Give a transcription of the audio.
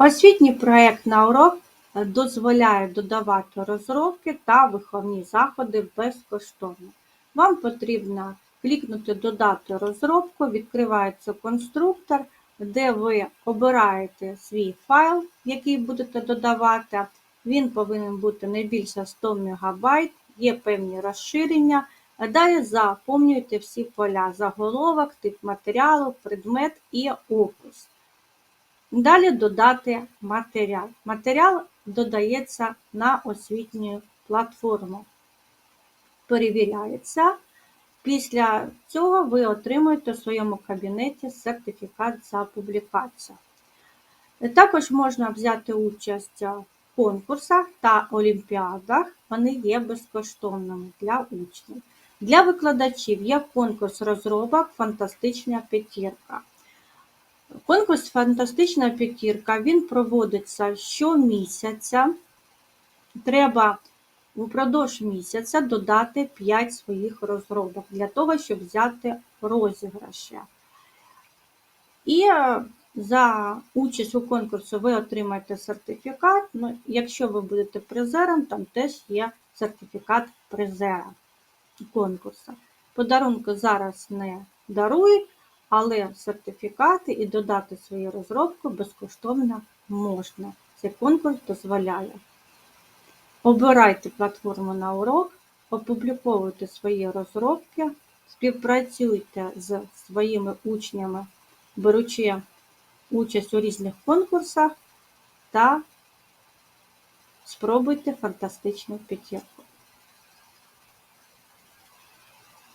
Освітній проект на урок е, дозволяє додавати розробки та виховні заходи безкоштовно. Вам потрібно клікнути Додати розробку, відкривається конструктор, де ви обираєте свій файл, який будете додавати. Він повинен бути не більше 100 МБ, є певні розширення. Далі заповнюєте всі поля заголовок, тип матеріалу, предмет і опис. Далі додати матеріал. Матеріал додається на освітню платформу. Перевіряється. Після цього ви отримуєте в своєму кабінеті сертифікат за публікацію. Також можна взяти участь в конкурсах та олімпіадах. Вони є безкоштовними для учнів. Для викладачів є конкурс розробок Фантастична п'ятірка. Конкурс Фантастична п'ятірка він проводиться щомісяця. Треба упродовж місяця додати 5 своїх розробок для того, щоб взяти розіграші. І е, за участь у конкурсі ви отримаєте сертифікат. Ну, якщо ви будете призером, там теж є сертифікат призера конкурсу. Подарунки зараз не дарують, але сертифікати і додати свою розробку безкоштовно можна. Цей конкурс дозволяє. Обирайте платформу на урок, опубліковуйте свої розробки, співпрацюйте з своїми учнями, беручи участь у різних конкурсах та спробуйте фантастичну п'ятірку.